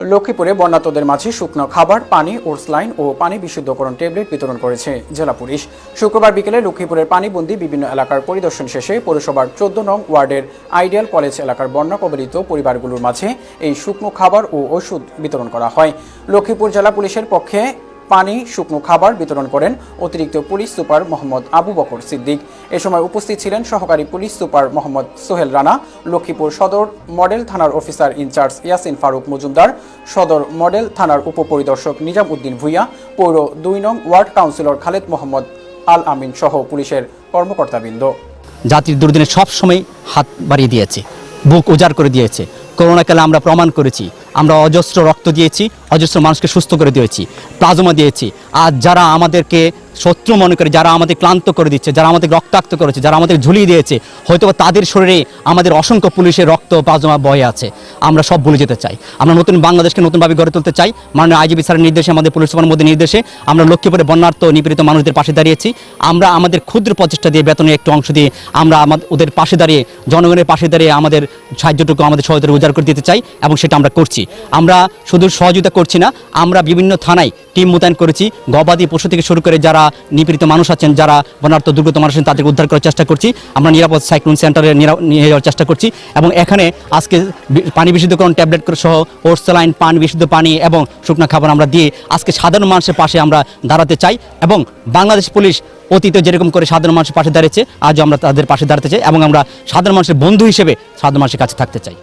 লক্ষ্মীপুরে বন্যাতদের মাঝে শুকনো খাবার, পানি ওর্সলাইন ও পানি বিশুদ্ধকরণ ট্যাবলেট বিতরণ করেছে জেলা পুলিশ। শুক্রবার বিকেলে লক্ষ্মীপুরের পানিবন্দী বিভিন্ন এলাকার পরিদর্শন শেষে পৌরসভার চোদ্দ নং ওয়ার্ডের আইডিয়াল কলেজ এলাকার বন্যা কবলিত পরিবারগুলোর মাঝে এই শুকনো খাবার ও ওষুধ বিতরণ করা হয়। লক্ষ্মীপুর জেলা পুলিশের পক্ষে পানি, শুকনো খাবার বিতরণ করেন অতিরিক্ত পুলিশ সুপার মোহাম্মদ আবু বকর সিদ্দিক। এ সময় উপস্থিত ছিলেন সহকারী পুলিশ সুপার মোহাম্মদ সোহেল রানা, লক্ষ্মীপুর সদর মডেল থানার অফিসার ইনচার্জ ইয়াসিন ফারুক মজুমদার, সদর মডেল থানার উপপরিদর্শক নিজাম উদ্দিন ভুইয়া, পৌর দুই নং ওয়ার্ড কাউন্সিলর খালেদ মোহাম্মদ আল আমিন সহ পুলিশের কর্মকর্তাবৃন্দ। জাতির দুর্দিনে সব সময় হাত বাড়িয়ে দিয়েছে, বুক উজাড় করে দিয়েছে। করোনাকালে আমরা প্রমাণ করেছি আমরা অজস্র রক্ত দিয়েছি অজস্র মানুষকে সুস্থ করে দিয়েছি প্লাজমা দিয়েছি। আর যারা আমাদেরকে শত্রু মনে করে যারা আমাদের ক্লান্ত করে দিচ্ছে, যারা আমাদের রক্তাক্ত করেছে, যারা আমাদের ঝুলিয়ে দিয়েছে হয়তো তাদের শরীরে আমাদের অসংখ্য পুলিশের রক্ত প্লাজমা বয়ে আছে। আমরা সব ভুলে যেতে চাই। আমরা নতুন বাংলাদেশকে নতুনভাবে গড়ে তুলতে চাই। মাননীয় আইজিবি স্যারের নির্দেশে, আমাদের পুলিশ সুপার মধ্যে নির্দেশে আমরা লক্ষ্মীপুরে বন্যার্থ নিপীড়িত মানুষদের পাশে দাঁড়িয়েছি। আমরা আমাদের ক্ষুদ্র প্রচেষ্টা দিয়ে বেতনের একটু অংশ দিয়ে আমরা আমাদের, ওদের পাশে দাঁড়িয়ে, জনগণের পাশে দাঁড়িয়ে আমাদের সাহায্যটুকু আমাদের সহযোগিতা উজাড় করে দিতে চাই এবং সেটা আমরা করছি। আমরা শুধু সহযোগিতা করছি না, আমরা বিভিন্ন থানায় টিম মোতায়েন করেছি। গবাদি পশু থেকে শুরু করে যারা নিপীড়িত মানুষ আছেন, যারা বনার্থ দুর্গত মানুষ আছেন, তাদেরকে উদ্ধার করার চেষ্টা করছি। আমরা নিরাপদ সাইক্লোন সেন্টারে নিয়ে যাওয়ার চেষ্টা করছি এবং এখানে আজকে পানি বিশুদ্ধকরণ ট্যাবলেট সহ ওর্সেলাইন পান, বিশুদ্ধ পানি এবং শুকনো খাবার আমরা দিয়ে আজকে সাধারণ মানুষের পাশে আমরা দাঁড়াতে চাই এবং বাংলাদেশ পুলিশ অতীতে যেরকম করে সাধারণ মানুষের পাশে দাঁড়িয়েছে, আজও আমরা তাদের পাশে দাঁড়াতে চাই এবং আমরা সাধারণ মানুষের বন্ধু হিসেবে সাধারণ মানুষের কাছে থাকতে চাই।